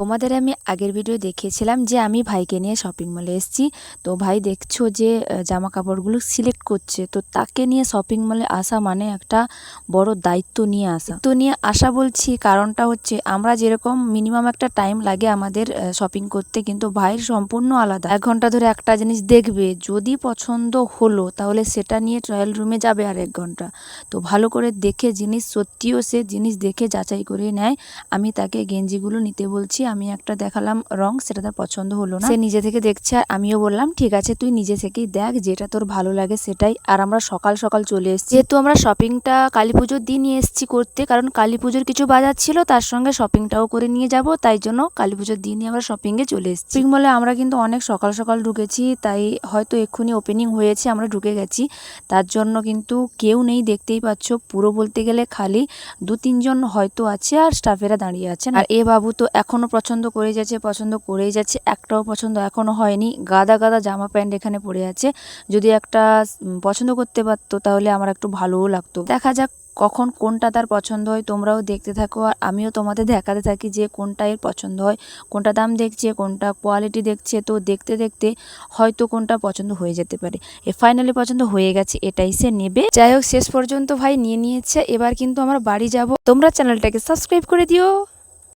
তোমাদের আমি আগের ভিডিও দেখিয়েছিলাম যে আমি ভাইকে নিয়ে শপিং মলে এসেছি। তো ভাই দেখছ যে জামা কাপড়গুলো সিলেক্ট করছে। তো তাকে নিয়ে শপিং মলে আসা মানে একটা বড় দায়িত্ব নিয়ে আসা। তো নিয়ে আসা বলছি কারণটা হচ্ছে আমরা যেরকম মিনিমাম একটা টাইম লাগে আমাদের শপিং করতে কিন্তু ভাইয়ের সম্পূর্ণ আলাদা। এক ঘণ্টা ধরে একটা জিনিস দেখবে, যদি পছন্দ হলো তাহলে সেটা নিয়ে ট্রায়াল রুমে যাবে আর এক ঘণ্টা। তো ভালো করে দেখে জিনিস সত্যিও সে জিনিস দেখে যাচাই করে নেয়। আমি তাকে গেঞ্জিগুলো নিতে বলছি আমি একটা দেখালাম রং সেটা তার পছন্দ হলো না। সে নিজে থেকে দেখছে আর আমিও বললাম ঠিক আছে তুই নিজে থেকেই দেখ যেটা তোর ভালো লাগে সেটাই। আর আমরা সকাল সকাল চলে এসেছি। যেহেতু আমরা শপিংটা কালী পুজোর দিনই এসেছি করতে কারণ কালী পুজোর কিছু বাজার ছিল তার সঙ্গে শপিংটাও করে নিয়ে যাব তাই জন্য কালী পুজোর দিনই আমরা শপিংয়ে চলে এসেছি। শপিং মলে আমরা কিন্তু অনেক সকাল সকাল ঢুকেছি তাই হয়তো এক্ষুনি ওপেনিং হয়েছে আমরা ঢুকে গেছি। তার জন্য কিন্তু কেউ নেই দেখতেই পাচ্ছ পুরো বলতে গেলে খালি দু তিনজন হয়তো আছে আর স্টাফেরা দাঁড়িয়ে আছেন। আর এ বাবু তো এখনও পছন্দ করে যাচ্ছে, পছন্দ করেই যাচ্ছে, একটাও পছন্দ এখনও হয়নি। গাদা গাদা জামা প্যান্ট এখানে পড়ে আছে। যদি একটা পছন্দ করতে পারতো তাহলে আমার একটু ভালোও লাগতো। দেখা যাক কখন কোনটা তার পছন্দ হয়, তোমরাও দেখতে থাকো। আর আমিও তোমাদের দেখাতে থাকি যে কোনটা এর পছন্দ হয়, কোনটা দাম দেখছে, কোনটা কোয়ালিটি দেখছে। তো দেখতে দেখতে হয়তো কোনটা পছন্দ হয়ে যেতে পারে। এ ফাইনালি পছন্দ হয়ে গেছে, এটাই সে নেবে। যাই হোক, শেষ পর্যন্ত ভাই নিয়ে নিয়েছে। এবার কিন্তু আমরা বাড়ি যাব। তোমরা চ্যানেলটাকে সাবস্ক্রাইব করে দিও।